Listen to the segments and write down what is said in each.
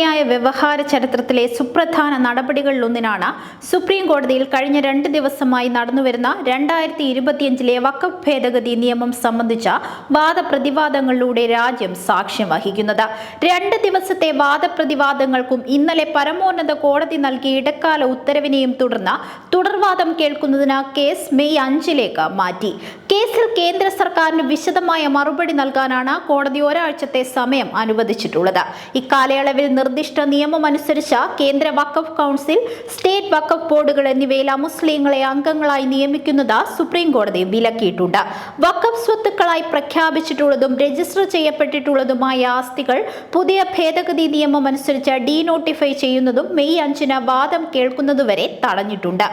നീതിന്യായ വ്യവഹാര ചരിത്രത്തിലെ സുപ്രധാന നടപടികളിലൊന്നിനാണ് സുപ്രീം കോടതിയിൽ കഴിഞ്ഞ രണ്ട് ദിവസമായി നടന്നുവരുന്ന രണ്ടായിരത്തി ഇരുപത്തിയഞ്ചിലെ വക്കഫ് ഭേദഗതി നിയമം സംബന്ധിച്ച വാദപ്രതിവാദങ്ങളിലൂടെ രാജ്യം സാക്ഷ്യം വഹിക്കുന്നത്. രണ്ട് ദിവസത്തെ വാദപ്രതിവാദങ്ങൾക്കും ഇന്നലെ പരമോന്നത കോടതി നൽകിയ ഇടക്കാല ഉത്തരവിനെയും തുടർന്ന് തുടർവാദം കേൾക്കുന്നതിന് കേസ് മെയ് അഞ്ചിലേക്ക് മാറ്റി. കേസിൽ കേന്ദ്ര സർക്കാരിന് വിശദമായ മറുപടി നൽകാനാണ് കോടതി ഒരാഴ്ചത്തെ സമയം അനുവദിച്ചിട്ടുള്ളത്. ഇക്കാലയളവിൽ നിർദ്ദിഷ്ട നിയമം അനുസരിച്ച് കേന്ദ്ര വഖഫ് കൗൺസിൽ സ്റ്റേറ്റ് വഖഫ് ബോർഡുകൾ എന്നിവയിൽ അമുസ്ലിങ്ങളെ അംഗങ്ങളായി നിയമിക്കുന്നത് സുപ്രീം കോടതി വിലക്കിയിട്ടുണ്ട്. വഖഫ് സ്വത്തുക്കളായി പ്രഖ്യാപിച്ചിട്ടുള്ളതും രജിസ്റ്റർ ചെയ്യപ്പെട്ടിട്ടുള്ളതുമായ ആസ്തികൾ പുതിയ ഭേദഗതി നിയമം അനുസരിച്ച് ഡീനോട്ടിഫൈ ചെയ്യുന്നതും മെയ് അഞ്ചിന് വാദം കേൾക്കുന്നതുവരെ തടഞ്ഞിട്ടുണ്ട്.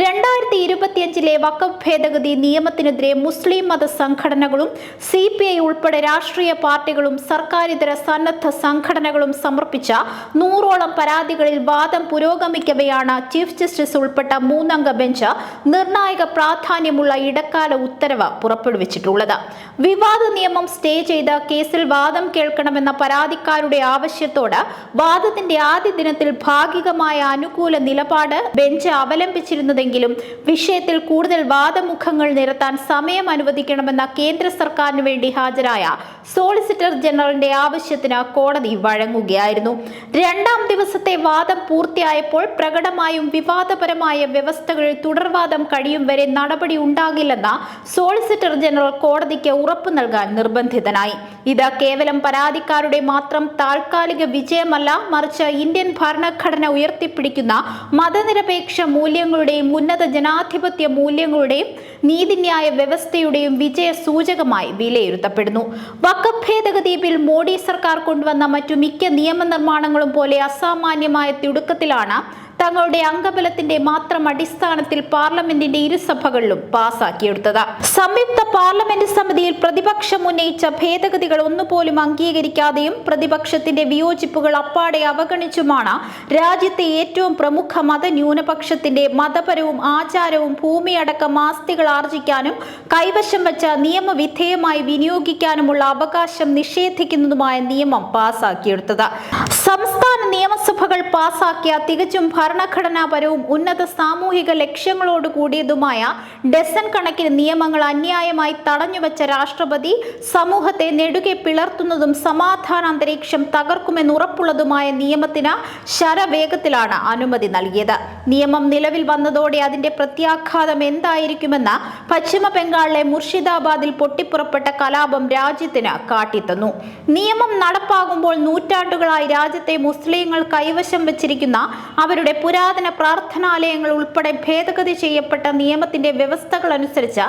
രണ്ടായിരത്തി ഇരുപത്തിയഞ്ചിലെ വഖഫ് ഭേദഗതി നിയമത്തിനെതിരെ മുസ്ലിം മത സംഘടനകളും സി പി ഐ ഉൾപ്പെടെ രാഷ്ട്രീയ പാർട്ടികളും സർക്കാരിതര സന്നദ്ധ സംഘടനകളും സമർപ്പിച്ച നൂറോളം പരാതികളിൽ വാദം പുരോഗമിക്കവെയാണ് ചീഫ് ജസ്റ്റിസ് ഉൾപ്പെട്ട മൂന്നംഗ ബെഞ്ച് നിർണായക പ്രാധാന്യമുള്ള ഇടക്കാല ഉത്തരവ് പുറപ്പെടുവിച്ചിട്ടുള്ളത്. വിവാദ നിയമം സ്റ്റേ ചെയ്ത കേസിൽ വാദം കേൾക്കണമെന്ന പരാതിക്കാരുടെ ആവശ്യത്തോട് വാദത്തിന്റെ ആദ്യ ദിനത്തിൽ ഭാഗികമായ അനുകൂല നിലപാട് ബെഞ്ച് അവലംബിച്ചിരുന്നതെങ്കിലും വിഷയത്തിൽ കൂടുതൽ വാദമുഖങ്ങൾ നിരത്താൻ സമയം അനുവദിക്കണമെന്ന കേന്ദ്ര സർക്കാരിന് വേണ്ടി ഹാജരായ സോളിസിറ്റർ ജനറലിന്റെ ആവശ്യത്തിന് കോടതി വഴങ്ങുകയായിരുന്നു. രണ്ടാം ദിവസത്തെ വാദം പൂർത്തിയായപ്പോൾ പ്രകടമായും വിവാദപരമായ വ്യവസ്ഥകളിൽ തുടർവാദം കഴിയും വരെ നടപടി ഉണ്ടാകില്ലെന്ന സോളിസിറ്റർ ജനറൽ കോടതിക്ക് ഉറപ്പു നൽകാൻ നിർബന്ധിതനായി. ഇത് കേവലം പരാതിക്കാരുടെ മാത്രം താൽക്കാലിക വിജയമല്ല മറിച്ച് ഇന്ത്യൻ ഭരണഘടന ഉയർത്തിപ്പിടിക്കുന്ന മതനിരപേക്ഷ മൂല്യങ്ങളുടെയും ഉന്നത ജനാധിപത്യ മൂല്യങ്ങളുടെയും നീതിന്യായ വ്യവസ്ഥയുടെയും വിജയ സൂചകമായി വിലയിരുത്തപ്പെടുന്നു. വക്കഭേദഗതി ഭേദഗതി ബിൽ മോഡി സർക്കാർ കൊണ്ടുവന്ന മറ്റു മിക്ക നിയമനിർമ്മാണങ്ങളും പോലെ അസാമാന്യമായ തിടുക്കത്തിലാണ് തങ്ങളുടെ അംഗബലത്തിന്റെ മാത്രം അടിസ്ഥാനത്തിൽ പാർലമെന്റിന്റെ ഇരുസഭകളിലും പാസാക്കിയെടുത്തത്. സംയുക്ത പാർലമെന്റ് സമിതിയിൽ പ്രതിപക്ഷം ഉന്നയിച്ച ഭേദഗതികൾ ഒന്നുപോലും അംഗീകരിക്കാതെയും പ്രതിപക്ഷത്തിന്റെ വിയോജിപ്പുകൾ അപ്പാടെ അവഗണിച്ചുമാണ് രാജ്യത്തെ ഏറ്റവും പ്രമുഖ മതന്യൂനപക്ഷത്തിന്റെ മതപരവും ആചാരവും ഭൂമിയടക്കം ആസ്തികൾ ആർജിക്കാനും കൈവശം വെച്ച നിയമവിധേയമായി വിനിയോഗിക്കാനുമുള്ള അവകാശം നിഷേധിക്കുന്നതുമായ നിയമം പാസാക്കിയെടുത്തത്. സംസ്ഥാന നിയമസഭകൾ പാസാക്കിയ തികച്ചും ഭരണഘടനാപരവും ഉന്നത സാമൂഹിക ലക്ഷ്യങ്ങളോട് കൂടിയതുമായ ഡസൻ കണക്കിന് നിയമങ്ങൾ അന്യായമായി തടഞ്ഞുവച്ച രാഷ്ട്രപതി സമൂഹത്തെ നെടുകെ പിളർത്തുന്നതും സമാധാന അന്തരീക്ഷം തകർക്കുമെന്ന് ഉറപ്പുള്ളതുമായ നിയമത്തിന് ശരവേഗത്തിലാണ് അനുമതി നൽകിയത്. നിയമം നിലവിൽ വന്നതോടെ അതിന്റെ പ്രത്യാഘാതം എന്തായിരിക്കുമെന്ന് പശ്ചിമ ബംഗാളിലെ മുർഷിദാബാദിൽ പൊട്ടിപ്പുറപ്പെട്ട കലാപം രാജ്യത്തിന് കാട്ടിത്തന്നു. നിയമം നടപ്പാകുമ്പോൾ നൂറ്റാണ്ടുകളായി രാജ്യത്തെ മുസ്ലിങ്ങൾ കൈവശം വച്ചിരിക്കുന്ന അവരുടെ പുരാതന പ്രാർത്ഥനാലയങ്ങൾ ഉൾപ്പെടെ ഭേദഗതി ചെയ്യപ്പെട്ട നിയമത്തിന്റെ വ്യവസ്ഥകൾ അനുസരിച്ച്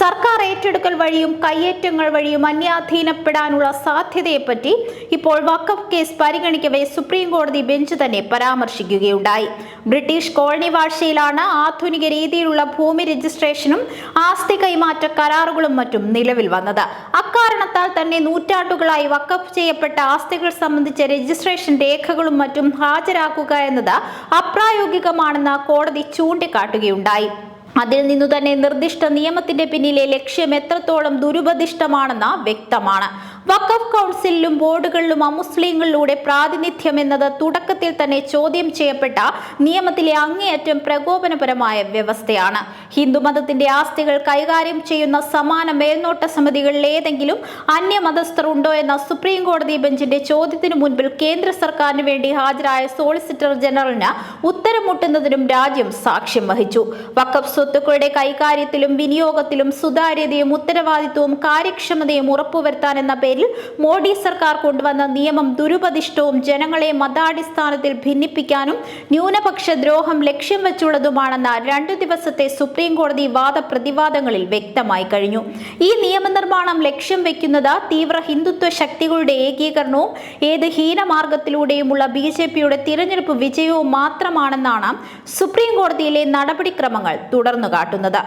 സർക്കാർ ഏറ്റെടുക്കൽ വഴിയും കയ്യേറ്റങ്ങൾ വഴിയും അന്യാധീനപ്പെടാനുള്ള സാധ്യതയെപ്പറ്റി ഇപ്പോൾ വക്കഫ് കേസ് പരിഗണിക്കവേ സുപ്രീം കോടതി ബെഞ്ച് തന്നെ പരാമർശിക്കുകയുണ്ടായി. ബ്രിട്ടീഷ് കോളനി ഭാഷയിലാണ് ആധുനിക രീതിയിലുള്ള ഭൂമി രജിസ്ട്രേഷനും ആസ്തി കൈമാറ്റ കരാറുകളും മറ്റും നിലവിൽ വന്നത്. അക്കാരണത്താൽ തന്നെ നൂറ്റാണ്ടുകളായി വക്കഫ് ചെയ്യപ്പെട്ട ആസ്തികൾ സംബന്ധിച്ച രജിസ്ട്രേഷൻ രേഖകളും മറ്റും ഹാജരാക്കുക എന്നത് അപ്രായോഗികമാണെന്ന് കോടതി ചൂണ്ടിക്കാട്ടുകയുണ്ടായി. അതിൽ നിന്നു തന്നെ നിർദ്ദിഷ്ട നിയമത്തിന്റെ പിന്നിലെ ലക്ഷ്യം എത്രത്തോളം ദുരുപദിഷ്ടമാണെന്ന് വ്യക്തമാണ്. വഖഫ് കൗൺസിലിലും ബോർഡുകളിലും അമുസ്ലിങ്ങളിലൂടെ പ്രാതിനിധ്യം എന്നത് തുടക്കത്തിൽ തന്നെ ചോദ്യം ചെയ്യപ്പെട്ട നിയമത്തിലെ അങ്ങേയറ്റം പ്രകോപനപരമായ വ്യവസ്ഥയാണ്. ഹിന്ദുമതത്തിന്റെ ആസ്തികൾ കൈകാര്യം ചെയ്യുന്ന സമാന മേൽനോട്ട സമിതികളിൽ ഏതെങ്കിലും അന്യമതസ്ഥർ ഉണ്ടോ എന്ന സുപ്രീം കോടതി ബെഞ്ചിന്റെ ചോദ്യത്തിനു മുൻപിൽ കേന്ദ്ര സർക്കാരിന് വേണ്ടി ഹാജരായ സോളിസിറ്റർ ജനറലിന് ഉത്തരം മുട്ടുന്നതിനും രാജ്യം സാക്ഷ്യം വഹിച്ചു. വഖഫ് സ്വത്തുക്കളുടെ കൈകാര്യത്തിലും വിനിയോഗത്തിലും സുതാര്യതയും ഉത്തരവാദിത്വവും കാര്യക്ഷമതയും ഉറപ്പുവരുത്താൻ എന്ന പേരിൽ മോഡി സർക്കാർ കൊണ്ടുവന്ന നിയമം ദുരുപദിഷ്ടവും ജനങ്ങളെ മതാടിസ്ഥാനത്തിൽ ഭിന്നിപ്പിക്കാനും ന്യൂനപക്ഷ ദ്രോഹം ലക്ഷ്യം വെച്ചുള്ളതുമാണെന്ന രണ്ടു ദിവസത്തെ സുപ്രീം കോടതി വാദപ്രതിവാദങ്ങളിൽ വ്യക്തമായി കഴിഞ്ഞു. ഈ നിയമനിർമ്മാണം ലക്ഷ്യം വെക്കുന്നത് തീവ്ര ഹിന്ദുത്വ ശക്തികളുടെ ഏകീകരണവും ഏത് ഹീനമാർഗത്തിലൂടെയുമുള്ള ബി ജെ പിയുടെ തിരഞ്ഞെടുപ്പ് വിജയവും മാത്രമാണെന്നാണ് സുപ്രീം കോടതിയിലെ നടപടിക്രമങ്ങൾ തുടർന്നു കാട്ടുന്നത്